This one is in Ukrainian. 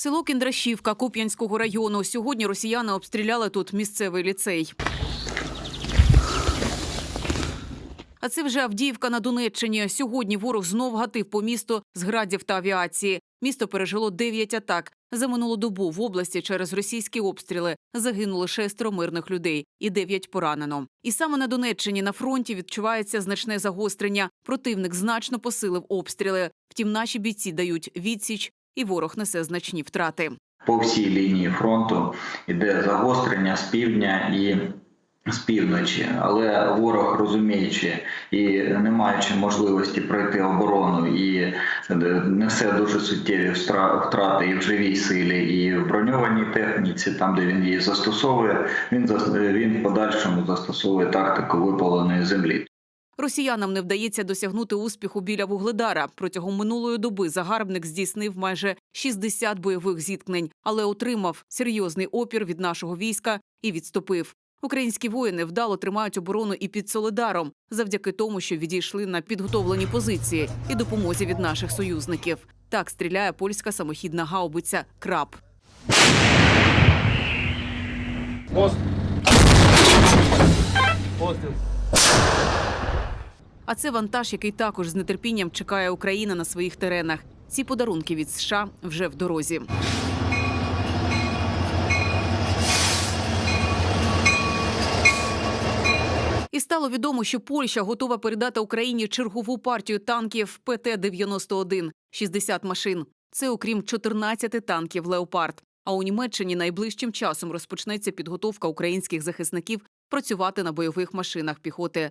Село Кіндрашівка Куп'янського району. Сьогодні росіяни обстріляли тут місцевий ліцей. А це вже Авдіївка на Донеччині. Сьогодні ворог знов гатив по місту з градів та авіації. Місто пережило 9 атак. За минулу добу в області через російські обстріли загинули шестеро мирних людей і дев'ять поранено. І саме на Донеччині на фронті відчувається значне загострення. Противник значно посилив обстріли. Втім, наші бійці дають відсіч, і ворог несе значні втрати. по всій лінії фронту йде загострення з півдня і з півночі, але ворог розуміючи і не маючи можливості пройти оборону і несе дуже суттєві втрати і в живій силі, і в броньованій техніці, там де він її застосовує, він він в подальшому застосовує тактику випаленої землі. Росіянам не вдається досягнути успіху біля Вугледара. Протягом минулої доби загарбник здійснив майже 60 бойових зіткнень, але отримав серйозний опір від нашого війська і відступив. Українські воїни вдало тримають оборону і під Солидаром, завдяки тому, що відійшли на підготовлені позиції і допомозі від наших союзників. Так стріляє польська самохідна гаубиця Краб. Пост. Постріл. А це вантаж, який також з нетерпінням чекає Україна на своїх теренах. Ці подарунки від США вже в дорозі. І стало відомо, що Польща готова передати Україні чергову партію танків ПТ-91 – 60 машин. Це окрім 14 танків Леопард. А у Німеччині найближчим часом розпочнеться підготовка українських захисників працювати на бойових машинах піхоти